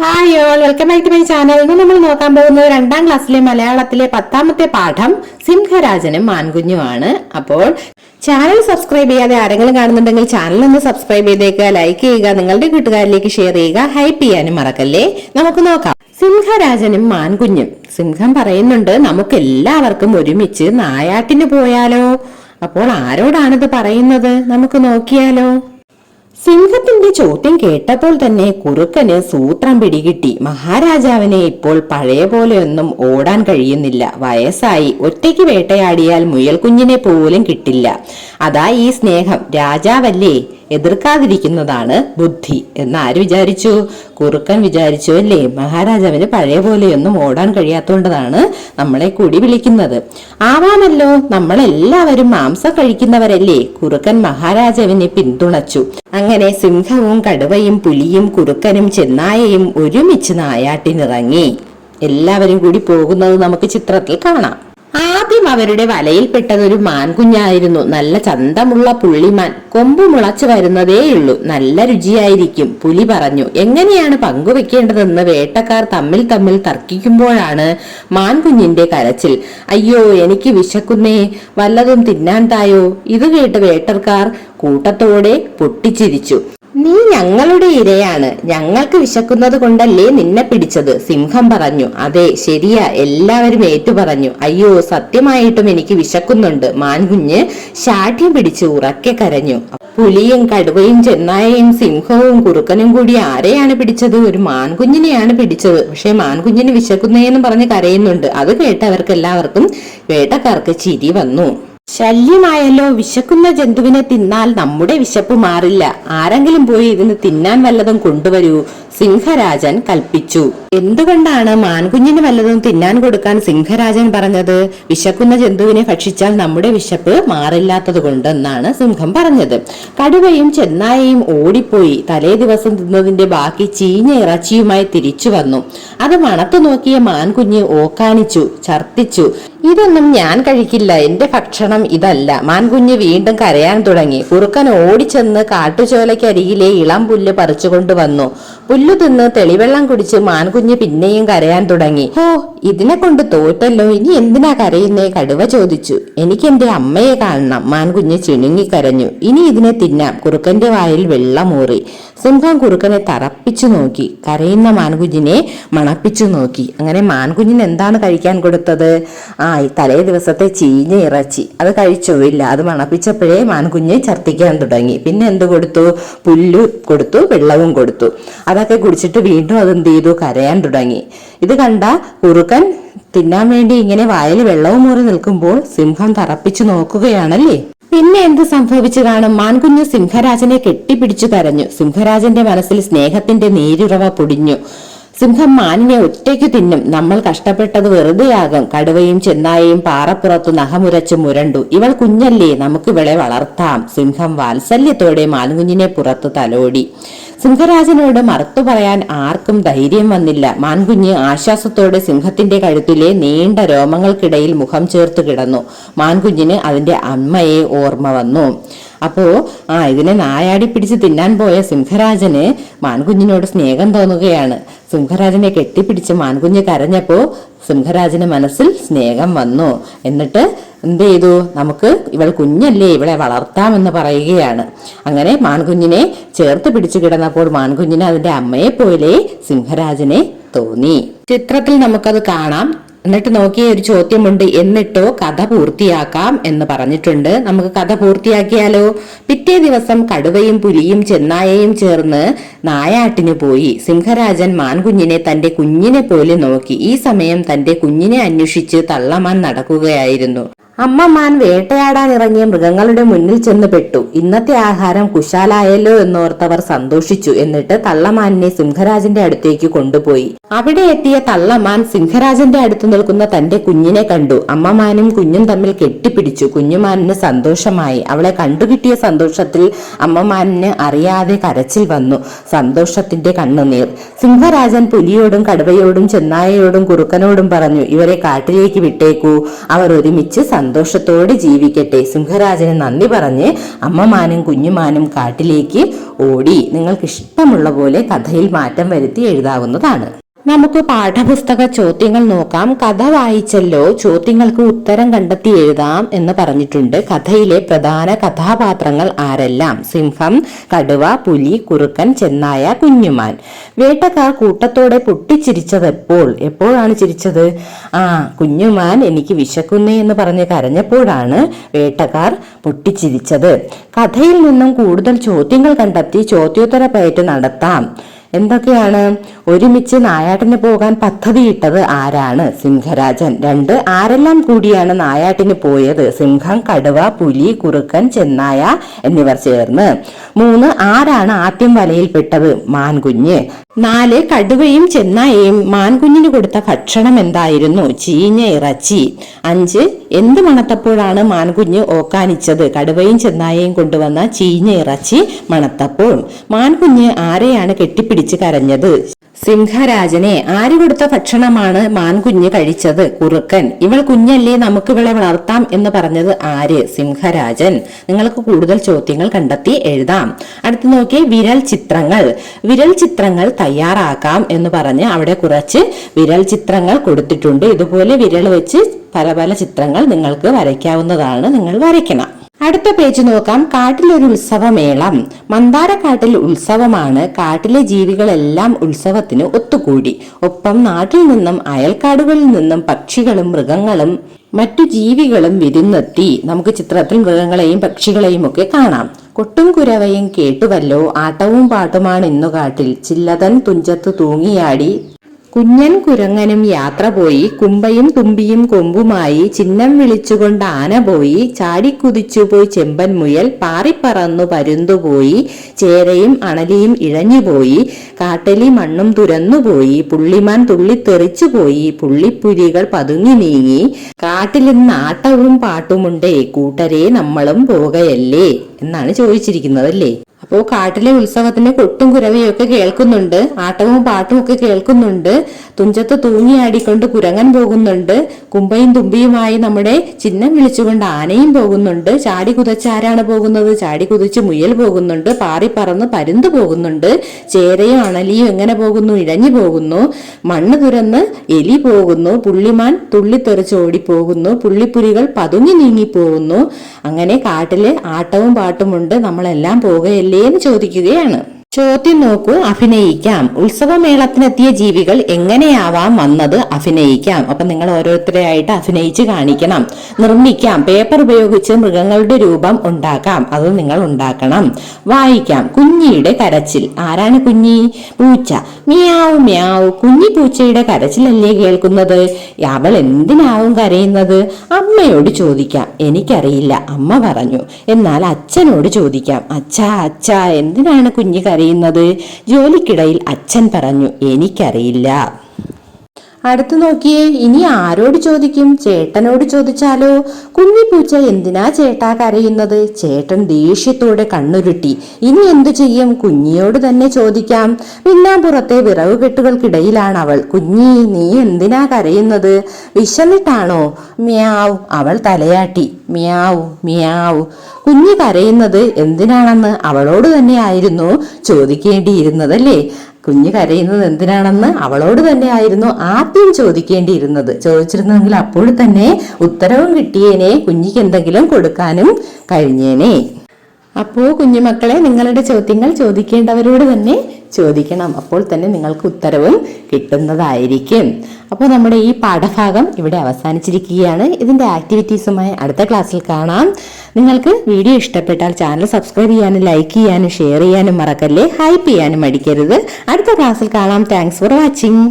Hi all welcome back to my channel ഇന്ന് നമ്മൾ നോക്കാൻ പോകുന്നത് രണ്ടാം ക്ലാസ്സിലെ മലയാളത്തിലെ പത്താമത്തെ പാഠം സിംഹരാജനും മാൻകുഞ്ഞുമാണ്. അപ്പോൾ ചാനൽ സബ്സ്ക്രൈബ് ചെയ്യാതെ ആരെങ്കിലും കാണുന്നുണ്ടെങ്കിൽ ചാനൽ ഒന്ന് സബ്സ്ക്രൈബ് ചെയ്തേക്കുക ലൈക്ക് ചെയ്യുക നിങ്ങളുടെ കൂട്ടുകാരിലേക്ക് ഷെയർ ചെയ്യുക ഹൈപ്പ് ചെയ്യാനും മറക്കല്ലേ? നമുക്ക് നോക്കാം. സിംഹരാജനും മാൻകുഞ്ഞും. സിംഹം പറയുന്നുണ്ട് നമുക്ക് എല്ലാവർക്കും ഒരുമിച്ച് നായാട്ടിന് പോയാലോ? അപ്പോൾ ആരോടാണിത് പറയുന്നത്? നമുക്ക് നോക്കിയാലോ? സിംഹത്തിന്റെ ചോദ്യം കേട്ടപ്പോൾ തന്നെ കുറുക്കന് സൂത്രം പിടികിട്ടി. മഹാരാജാവിനെ ഇപ്പോൾ പഴയ പോലെയൊന്നും ഓടാൻ കഴിയുന്നില്ല. വയസ്സായി. ഒറ്റയ്ക്ക് വേട്ടയാടിയാൽ മുയൽക്കുഞ്ഞിനെ പോലും കിട്ടില്ല. അതാ ഈ സ്നേഹം. രാജാവല്ലേ? എതിർക്കാതിരിക്കുന്നതാണ് ബുദ്ധി. എന്ന് ആര് വിചാരിച്ചു? കുറുക്കൻ വിചാരിച്ചു അല്ലേ? മഹാരാജാവിന് പഴയ പോലെയൊന്നും ഓടാൻ കഴിയാത്തതുകൊണ്ടാണ് നമ്മളെ കൂടി വിളിക്കുന്നത്. ആവാമല്ലോ നമ്മളെല്ലാവരും മാംസം കഴിക്കുന്നവരല്ലേ? കുറുക്കൻ മഹാരാജാവിനെ പിന്തുണച്ചു. അങ്ങനെ സിംഹവും കടുവയും പുലിയും കുറുക്കനും ചെന്നായയും ഒരുമിച്ച് നായാട്ടിനിറങ്ങി. എല്ലാവരും കൂടി പോകുന്നത് നമുക്ക് ചിത്രത്തിൽ കാണാം. ആദ്യം അവരുടെ വലയിൽപ്പെട്ടത് ഒരു മാൻകുഞ്ഞായിരുന്നു. നല്ല ചന്തമുള്ള പുള്ളിമാൻ. കൊമ്പ് മുളച്ചു വരുന്നതേയുള്ളൂ. നല്ല രുചിയായിരിക്കും. പുലി പറഞ്ഞു എങ്ങനെയാണ് പങ്കുവെക്കേണ്ടതെന്ന് വേട്ടക്കാർ തമ്മിൽ തമ്മിൽ തർക്കിക്കുമ്പോഴാണ് മാൻകുഞ്ഞിന്റെ കരച്ചിൽ. അയ്യോ എനിക്ക് വിശക്കുന്നേ. വല്ലതും തിന്നാൻ തായോ? ഇത് കേട്ട് വേട്ടക്കാർ കൂട്ടത്തോടെ പൊട്ടിച്ചിരിച്ചു. നീ ഞങ്ങളുടെ ഇരയാണ്. ഞങ്ങൾക്ക് വിശക്കുന്നത് കൊണ്ടല്ലേ നിന്നെ പിടിച്ചത്? സിംഹം പറഞ്ഞു. അതെ ശരിയാ. എല്ലാവരും ഏറ്റു പറഞ്ഞു അയ്യോ സത്യമായിട്ടും എനിക്ക് വിശക്കുന്നുണ്ട്. മാൻകുഞ്ഞ് ശാഠ്യം പിടിച്ച് ഉറക്കെ കരഞ്ഞു. പുലിയും കടുവയും ചെന്നായയും സിംഹവും കുറുക്കനും കൂടി ആരെയാണ് പിടിച്ചത്? ഒരു മാൻകുഞ്ഞിനെയാണ് പിടിച്ചത്. പക്ഷെ മാൻകുഞ്ഞിന് വിശക്കുന്നേന്ന് പറഞ്ഞ് കരയുന്നുണ്ട്. അത് കേട്ട് അവർക്ക് എല്ലാവർക്കും വേട്ടക്കാർക്ക് ചിരി വന്നു. ശല്യമായല്ലോ വിശക്കുന്ന ജന്തുവിനെ തിന്നാൽ നമ്മുടെ വിശപ്പ് മാറില്ല. ആരെങ്കിലും പോയി ഇതിന് തിന്നാൻ വല്ലതും കൊണ്ടുവരൂ. സിംഹരാജൻ കൽപ്പിച്ചു. എന്തുകൊണ്ടാണ് മാൻകുഞ്ഞിന് വല്ലതും തിന്നാൻ കൊടുക്കാൻ സിംഹരാജൻ പറഞ്ഞത്? വിശക്കുന്ന ജന്തുവിനെ ഭക്ഷിച്ചാൽ നമ്മുടെ വിശപ്പ് മാറില്ലാത്തത് കൊണ്ടെന്നാണ് സിംഹം പറഞ്ഞത്. കടുവയും ചെന്നായയും ഓടിപ്പോയി. തലേ ദിവസം തിന്നതിന്റെ ബാക്കി ചീഞ്ഞ ഇറച്ചിയുമായി തിരിച്ചു വന്നു. അത് മണത്തു നോക്കിയ മാൻകുഞ്ഞ് ഓക്കാനിച്ചു ഛർദിച്ചു ഇതൊന്നും ഞാൻ കഴിക്കില്ല. എന്റെ ഭക്ഷണം ഇതല്ല. മാൻകുഞ്ഞ് വീണ്ടും കരയാൻ തുടങ്ങി. കുറുക്കൻ ഓടിച്ചെന്ന് കാട്ടുചോലയ്ക്കരികിലെ ഇളം പുല്ല് പറിച്ചുകൊണ്ട് വന്നു. പുല്ലു തിന്ന് തെളിവെള്ളം കുടിച്ച് മാൻകുഞ്ഞ് പിന്നെയും കരയാൻ തുടങ്ങി. ഹോ ഇതിനെ കൊണ്ട് തോറ്റല്ലോ. ഇനി എന്തിനാ കരയുന്നേ? കടുവ ചോദിച്ചു. എനിക്ക് എന്റെ അമ്മയെ കാണണം. മാൻകുഞ്ഞ് ചിണുങ്ങി കരഞ്ഞു. ഇനി ഇതിനെ തിന്നാം. കുറുക്കന്റെ വായിൽ വെള്ളമൂറി സിംഹം കുറുക്കനെ തറപ്പിച്ചു നോക്കി. കരയുന്ന മാൻകുഞ്ഞിനെ മണപ്പിച്ചു നോക്കി. അങ്ങനെ മാൻകുഞ്ഞിന് എന്താണ് കഴിക്കാൻ കൊടുത്തത്? ആ ഈ തലേ ദിവസത്തെ ചീഞ്ഞ ഇറച്ചി. അത് കഴിച്ചോ ഇല്ല അത് മണപ്പിച്ചപ്പോഴേ മാൻകുഞ്ഞ് ഛർദ്ദിക്കാൻ തുടങ്ങി. പിന്നെ എന്ത് കൊടുത്തു? പുല്ലു കൊടുത്തു വെള്ളവും കൊടുത്തു. അതൊക്കെ കുടിച്ചിട്ട് വീണ്ടും അത് എന്ത് ചെയ്തു? കരയാൻ തുടങ്ങി. ഇത് കണ്ട കുറുക്കൻ തിന്നാൻ വേണ്ടി ഇങ്ങനെ വായിൽ വെള്ളവും മൂറി നിൽക്കുമ്പോൾ സിംഹം തറപ്പിച്ചു നോക്കുകയാണല്ലേ? പിന്നെ എന്ത് സംഭവിച്ചു മാൻകുഞ്ഞ് സിംഹരാജനെ കെട്ടിപ്പിടിച്ചു കരഞ്ഞു. സിംഹരാജന്റെ മനസ്സിൽ സ്നേഹത്തിന്റെ നീരുറവ പൊടിഞ്ഞു. സിംഹം മാനിനെ ഒറ്റയ്ക്ക് തിന്നും. നമ്മൾ കഷ്ടപ്പെട്ടത് വെറുതെയാകും. കടുവയും ചെന്നായയും പാറപ്പുറത്തു നഖമുരച്ച് മുരണ്ടു. ഇവൾ കുഞ്ഞല്ലേ നമുക്ക് ഇവളെ വളർത്താം. സിംഹം വാത്സല്യത്തോടെ മാൻകുഞ്ഞിനെ പുറത്തു തലോടി. സിംഹരാജനോട് മറുത്തു പറയാൻ ആർക്കും ധൈര്യം വന്നില്ല. മാൻകുഞ്ഞ് ആശ്വാസത്തോടെ സിംഹത്തിന്റെ കഴുത്തിലെ നീണ്ട രോമങ്ങൾക്കിടയിൽ മുഖം ചേർത്ത് കിടന്നു. മാൻകുഞ്ഞിന് അതിന്റെ അമ്മയെ ഓർമ്മ വന്നു. അപ്പോ ആ ഇതിനെ നായാടി പിടിച്ച് തിന്നാൻ പോയ സിംഹരാജന് മാൻകുഞ്ഞിനോട് സ്നേഹം തോന്നുകയാണ്. സിംഹരാജനെ കെട്ടിപ്പിടിച്ച് മാൻകുഞ്ഞ് കരഞ്ഞപ്പോ സിംഹരാജന് മനസ്സിൽ സ്നേഹം വന്നു. എന്നിട്ട് എന്ത് ചെയ്തു? നമുക്ക് ഇവൾ കുഞ്ഞല്ലേ ഇവളെ വളർത്താമെന്ന് പറയുകയാണ്. അങ്ങനെ മാൻകുഞ്ഞിനെ ചേർത്ത് പിടിച്ചു കിടന്നപ്പോൾ മാൻകുഞ്ഞിന് അതിന്റെ അമ്മയെ പോലെ സിംഹരാജനെ തോന്നി. ചിത്രത്തിൽ നമുക്കത് കാണാം. എന്നിട്ട് നോക്കിയ ഒരു ചോദ്യമുണ്ട്. എന്നിട്ടോ കഥ പൂർത്തിയാക്കാം എന്ന് പറഞ്ഞിട്ടുണ്ട്. നമുക്ക് കഥ പൂർത്തിയാക്കിയാലോ? പിറ്റേ ദിവസം കടുവയും പുലിയും ചെന്നായയും ചേർന്ന് നായാട്ടിന് പോയി. സിംഹരാജൻ മാൻകുഞ്ഞിനെ തന്റെ കുഞ്ഞിനെ പോലെ നോക്കി. ഈ സമയം തന്റെ കുഞ്ഞിനെ അന്വേഷിച്ച് തള്ളമാൻ നടക്കുകയായിരുന്നു. അമ്മ മാൻ വേട്ടയാടാൻ ഇറങ്ങിയ മൃഗങ്ങളുടെ മുന്നിൽ ചെന്ന് പെട്ടു. ഇന്നത്തെ ആഹാരം കുശാലായല്ലോ എന്നോർത്തവർ സന്തോഷിച്ചു. എന്നിട്ട് തള്ളമാനിനെ സിംഹരാജന്റെ അടുത്തേക്ക് കൊണ്ടുപോയി. അവിടെ എത്തിയ തള്ളമാൻ സിംഹരാജന്റെ അടുത്ത് നിൽക്കുന്ന തന്റെ കുഞ്ഞിനെ കണ്ടു. അമ്മമാനും കുഞ്ഞും തമ്മിൽ കെട്ടിപ്പിടിച്ചു. കുഞ്ഞുമാനിന് സന്തോഷമായി. അവളെ കണ്ടുകിട്ടിയ സന്തോഷത്തിൽ അമ്മമാനിന് അറിയാതെ കരച്ചിൽ വന്നു. സന്തോഷത്തിന്റെ കണ്ണുനീർ. സിംഹരാജൻ പുലിയോടും കടുവയോടും ചെന്നായയോടും കുറുക്കനോടും പറഞ്ഞു ഇവരെ കാട്ടിലേക്ക് വിട്ടേക്കൂ. അവർ ഒരുമിച്ച് സന്തോഷത്തോടെ ജീവിക്കട്ടെ. സിംഹരാജന് നന്ദി പറഞ്ഞ് അമ്മമാനും കുഞ്ഞുമാനും കാട്ടിലേക്ക് ഓടി. നിങ്ങൾക്ക് ഇഷ്ടമുള്ള പോലെ കഥയിൽ മാറ്റം വരുത്തി എഴുതാവുന്നതാണ്. നമുക്ക് പാഠപുസ്തക ചോദ്യങ്ങൾ നോക്കാം. കഥ വായിച്ചല്ലോ ചോദ്യങ്ങൾക്ക് ഉത്തരം കണ്ടെത്തി എഴുതാം എന്ന് പറഞ്ഞിട്ടുണ്ട്. കഥയിലെ പ്രധാന കഥാപാത്രങ്ങൾ ആരെല്ലാം? സിംഹം കടുവ പുലി കുറുക്കൻ ചെന്നായ കുഞ്ഞുമാൻ. വേട്ടക്കാർ കൂട്ടത്തോടെ പൊട്ടിച്ചിരിച്ചത് എപ്പോൾ? എപ്പോഴാണ് ചിരിച്ചത്? ആ കുഞ്ഞുമാൻ എനിക്ക് വിശക്കുന്നേ എന്ന് പറഞ്ഞ് കരഞ്ഞപ്പോഴാണ് വേട്ടക്കാർ പൊട്ടിച്ചിരിച്ചത്. കഥയിൽ നിന്നും കൂടുതൽ ചോദ്യങ്ങൾ കണ്ടെത്തി ചോദ്യോത്തര പയറ്റ് നടത്താം. എന്തൊക്കെയാണ്? ഒരുമിച്ച് നായാട്ടിന് പോകാൻ പദ്ധതിയിട്ടത് ആരാണ്? സിംഹരാജൻ. രണ്ട് ആരെല്ലാം കൂടിയാണ് നായാട്ടിന് പോയത്? സിംഹം കടുവ പുലി കുറുക്കൻ ചെന്നായ എന്നിവർ ചേർന്ന്. മൂന്ന് ആരാണ് ആദ്യം വലയിൽപ്പെട്ടത്? മാൻകുഞ്ഞ്. നാല് കടുവയും ചെന്നായയും മാൻകുഞ്ഞിന് കൊടുത്ത ഭക്ഷണം എന്തായിരുന്നു? ചീഞ്ഞ ഇറച്ചി. അഞ്ച് എന്ത് മണത്തപ്പോഴാണ് മാൻകുഞ്ഞ് ഓക്കാനിച്ചത്? കടുവയും ചെന്നായയും കൊണ്ടുവന്ന ചീഞ്ഞ ഇറച്ചി മണത്തപ്പോൾ. മാൻകുഞ്ഞ് ആരെയാണ് കെട്ടിപ്പിടിച്ച് കരഞ്ഞത്. സിംഹരാജനെ ആര് കൊടുത്ത ഭക്ഷണമാണ് മാൻകുഞ്ഞ് കഴിച്ചത്? കുറുക്കൻ. ഇവൾ കുഞ്ഞല്ലേ നമുക്ക് ഇവളെ വളർത്താം എന്ന് പറഞ്ഞത് ആര്? സിംഹരാജൻ. നിങ്ങൾക്ക് കൂടുതൽ ചോദ്യങ്ങൾ കണ്ടെത്തി എഴുതാം. അടുത്ത് നോക്കിയേ വിരൽ ചിത്രങ്ങൾ. വിരൽ ചിത്രങ്ങൾ തയ്യാറാക്കാം എന്ന് പറഞ്ഞ് അവിടെ കുറച്ച് വിരൽ ചിത്രങ്ങൾ കൊടുത്തിട്ടുണ്ട്. ഇതുപോലെ വിരൽ വെച്ച് പല പല ചിത്രങ്ങൾ നിങ്ങൾക്ക് വരയ്ക്കാവുന്നതാണ് നിങ്ങൾ വരയ്ക്കണം. അടുത്ത പേജ് നോക്കാം. കാട്ടിലൊരു ഉത്സവമേളം. മന്ദാരക്കാട്ടിൽ ഉത്സവമാണ്. കാട്ടിലെ ജീവികളെല്ലാം ഉത്സവത്തിന് ഒത്തുകൂടി. ഒപ്പം നാട്ടിൽ നിന്നും അയൽക്കാടുകളിൽ നിന്നും പക്ഷികളും മൃഗങ്ങളും മറ്റു ജീവികളും വിരുന്നെത്തി നമുക്ക് ചിത്രത്തിൽ മൃഗങ്ങളെയും പക്ഷികളെയും ഒക്കെ കാണാം. കൊട്ടും കുരവയും കേട്ടുവല്ലോ. ആട്ടവും പാട്ടുമാണ് ഇന്നു കാട്ടിൽ ചില്ലതൻ തുഞ്ചത്ത് തൂങ്ങിയാടി കുഞ്ഞൻ കുരങ്ങനും യാത്ര പോയി. കുമ്പയും തുമ്പിയും കൊമ്പുമായി ചിഹ്നം വിളിച്ചുകൊണ്ട് ആന പോയി. ചാടിക്കുതിച്ചുപോയി ചെമ്പൻ മുയൽ. പാറിപ്പറന്നു പരുന്തുപോയി ചേരയും അണലിയും ഇഴഞ്ഞുപോയി കാട്ടലി മണ്ണും തുരന്നുപോയി പുള്ളിമാൻ തുള്ളിത്തെറിച്ചുപോയി പുള്ളിപ്പുലികൾ പതുങ്ങി നീങ്ങി. കാട്ടിലിന്ന് ആട്ടവും പാട്ടുമുണ്ടേ. കൂട്ടരെ നമ്മളും പോകയല്ലേ? എന്നാണ് ചോദിച്ചിരിക്കുന്നത് അല്ലേ അപ്പോ കാട്ടിലെ ഉത്സവത്തിന് കൊട്ടും കുരവയും ഒക്കെ കേൾക്കുന്നുണ്ട്. ആട്ടവും പാട്ടും ഒക്കെ കേൾക്കുന്നുണ്ട്. തുഞ്ചത്ത് തൂങ്ങിയാടിക്കൊണ്ട് കുരങ്ങൻ പോകുന്നുണ്ട്. കുമ്പയും തുമ്പിയുമായി നമ്മുടെ ചിഹ്നം വിളിച്ചുകൊണ്ട് ആനയും പോകുന്നുണ്ട്. ചാടി കുതച്ചാരാണ് പോകുന്നത്. ചാടി കുതിച്ച് മുയൽ പോകുന്നുണ്ട്. പാറി പറന്ന് പരുന്ത് പോകുന്നുണ്ട്. ചേരയും അണലിയും എങ്ങനെ പോകുന്നു? ഇഴഞ്ഞു പോകുന്നു. മണ്ണ് തുരന്ന് എലി പോകുന്നു. പുള്ളിമാൻ തുള്ളിത്തെറിച്ച് ഓടിപ്പോകുന്നു. പുള്ളിപ്പുലികൾ പതുങ്ങി നീങ്ങിപ്പോകുന്നു. അങ്ങനെ കാട്ടിൽ ആട്ടവും പാട്ടുമുണ്ട്. നമ്മളെല്ലാം പോകുകയല്ലേ എന്ന് ചോദിക്കുകയാണ്. ചോദ്യം നോക്കൂ അഭിനയിക്കാം. ഉത്സവമേളത്തിനെത്തിയ ജീവികൾ എങ്ങനെയാവാം വന്നത് അഭിനയിക്കാം. അപ്പൊ നിങ്ങൾ ഓരോരുത്തരെയായിട്ട് അഭിനയിച്ച് കാണിക്കണം. നിർമ്മിക്കാം. പേപ്പർ ഉപയോഗിച്ച് മൃഗങ്ങളുടെ രൂപം ഉണ്ടാക്കാം. അത് നിങ്ങൾ ഉണ്ടാക്കണം. വായിക്കാം. കുഞ്ഞിയുടെ കരച്ചിൽ. ആരാണ് കുഞ്ഞി? പൂച്ച. മിയാവ് മ്യാവ്. കുഞ്ഞി പൂച്ചയുടെ കരച്ചിലല്ലേ കേൾക്കുന്നത്? അവൾ എന്തിനാവും കരയുന്നത്? അമ്മയോട് ചോദിക്കാം. എനിക്കറിയില്ല. അമ്മ പറഞ്ഞു. എന്നാൽ അച്ഛനോട് ചോദിക്കാം. അച്ഛാ അച്ഛാ എന്തിനാണ് കുഞ്ഞ് കരയുന്നത് ജോലിക്കിടയിൽ അച്ഛൻ പറഞ്ഞു എനിക്കറിയില്ല. അടുത്തു നോക്കിയേ ഇനി ആരോട് ചോദിക്കും? ചേട്ടനോട് ചോദിച്ചാലോ? കുഞ്ഞിപ്പൂച്ച എന്തിനാ ചേട്ടാ കരയുന്നത്? ചേട്ടൻ ദേഷ്യത്തോടെ കണ്ണുരുട്ടി. ഇനി എന്തു ചെയ്യും? കുഞ്ഞിയോട് തന്നെ ചോദിക്കാം. പിന്നാമ്പുറത്തെ വിറവ് കെട്ടുകൾക്കിടയിലാണ് അവൾ. കുഞ്ഞി നീ എന്തിനാ കരയുന്നത്? വിശന്നിട്ടാണോ? മ്യാവ് അവൾ തലയാട്ടി. മ്യാവ് മ്യാവ്. കുഞ്ഞി കരയുന്നത് എന്തിനാണെന്ന് അവളോട് തന്നെയായിരുന്നു ചോദിക്കേണ്ടിയിരുന്നതല്ലേ? കുഞ്ഞ് കരയുന്നത് എന്തിനാണെന്ന് അവളോട് തന്നെ ആയിരുന്നു ആദ്യം ചോദിക്കേണ്ടിയിരുന്നത്. ചോദിച്ചിരുന്നെങ്കിൽ അപ്പോൾ തന്നെ ഉത്തരവും കിട്ടിയേനെ കുഞ്ഞിക്ക് എന്തെങ്കിലും കൊടുക്കാനും കഴിഞ്ഞേനെ. അപ്പോ കുഞ്ഞുമക്കളെ നിങ്ങളുടെ ചോദ്യങ്ങൾ ചോദിക്കേണ്ടവരോട് തന്നെ ചോദിക്കണം. അപ്പോൾ തന്നെ നിങ്ങൾക്ക് ഉത്തരവും കിട്ടുന്നതായിരിക്കും. അപ്പോൾ നമ്മുടെ ഈ പാഠഭാഗം ഇവിടെ അവസാനിച്ചിരിക്കുകയാണ്. ഇതിന്റെ ആക്ടിവിറ്റീസുമായി അടുത്ത ക്ലാസ്സിൽ കാണാം. നിങ്ങൾക്ക് വീഡിയോ ഇഷ്ടപ്പെട്ടാൽ ചാനൽ സബ്സ്ക്രൈബ് ചെയ്യാനും ലൈക്ക് ചെയ്യാനും ഷെയർ ചെയ്യാനും മറക്കല്ലേ. ഹൈപ്പ് ചെയ്യാനും മടിക്കരുത്. അടുത്ത ക്ലാസ്സിൽ കാണാം. Thanks for watching